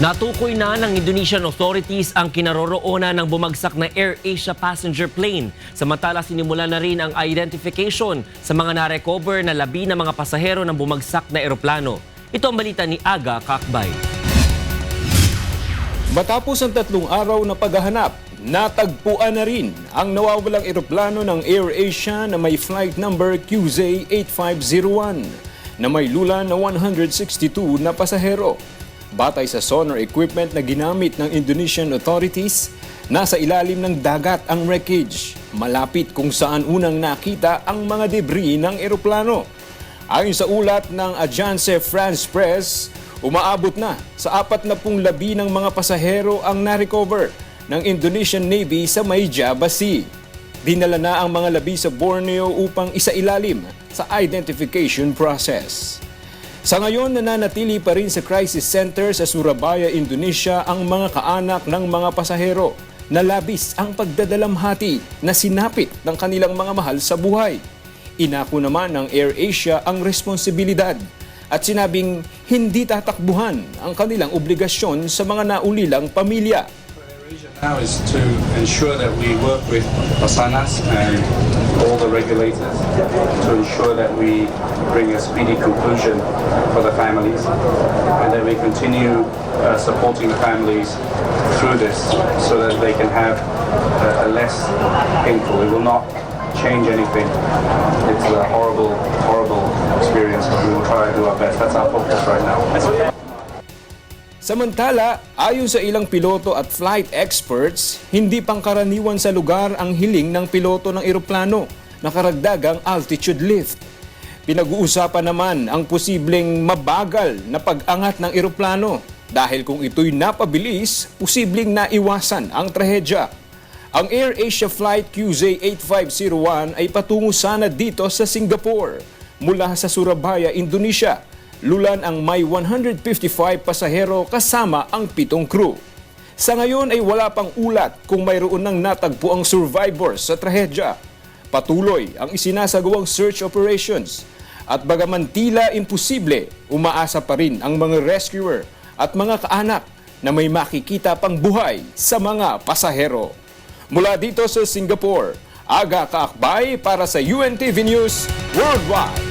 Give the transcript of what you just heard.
Natukoy na ng Indonesian authorities ang kinaroroonan ng bumagsak na AirAsia passenger plane. Samantala sinimula na rin ang identification sa mga narecover na labi ng mga pasahero ng bumagsak na eroplano. Ito ang balita ni Aga Kakbay. Matapos ang tatlong araw na paghahanap, natagpuan na rin ang nawawalang eroplano ng AirAsia na may flight number QZ8501 na may lula na 162 na pasahero. Batay sa sonar equipment na ginamit ng Indonesian authorities, nasa ilalim ng dagat ang wreckage, malapit kung saan unang nakita ang mga debris ng eroplano. Ayon sa ulat ng Agence France Press, umaabot na sa apat na pung labi ng mga pasahero ang narecover ng Indonesian Navy sa may Java Sea. Dinala na ang mga labi sa Borneo upang isailalim sa identification process. Sa ngayon, nananatili pa rin sa crisis center sa Surabaya, Indonesia ang mga kaanak ng mga pasahero na labis ang pagdadalamhati na sinapit ng kanilang mga mahal sa buhay. Inako naman ng AirAsia ang responsibilidad at sinabing hindi tatakbuhan ang kanilang obligasyon sa mga naulilang pamilya. Now is to ensure that we work with Basanas and all the regulators to ensure that we bring a speedy conclusion for the families and that we continue uh, supporting the families through this so that they can have a, a less painful. It will not change anything. It's a horrible, horrible experience, but we will try to do our best. That's our focus right now. Samantala, ayon sa ilang piloto at flight experts, hindi pangkaraniwan sa lugar ang hiling ng piloto ng eroplano na karagdagang altitude lift. Pinag-uusapan naman ang posibleng mabagal na pag-angat ng eroplano dahil kung ito'y napabilis, posibleng naiwasan ang trahedya. Ang AirAsia Flight QZ8501 ay patungo sana dito sa Singapore mula sa Surabaya, Indonesia. Lulan ang may 155 pasahero kasama ang pitong crew. Sa ngayon ay wala pang ulat kung mayroon ng natagpo ang survivors sa trahedya. Patuloy ang isinasagawang search operations at bagaman tila imposible, umaasa pa rin ang mga rescuer at mga kaanak na may makikita pang buhay sa mga pasahero. Mula dito sa Singapore, Aga Kaakbay para sa UNTV News Worldwide.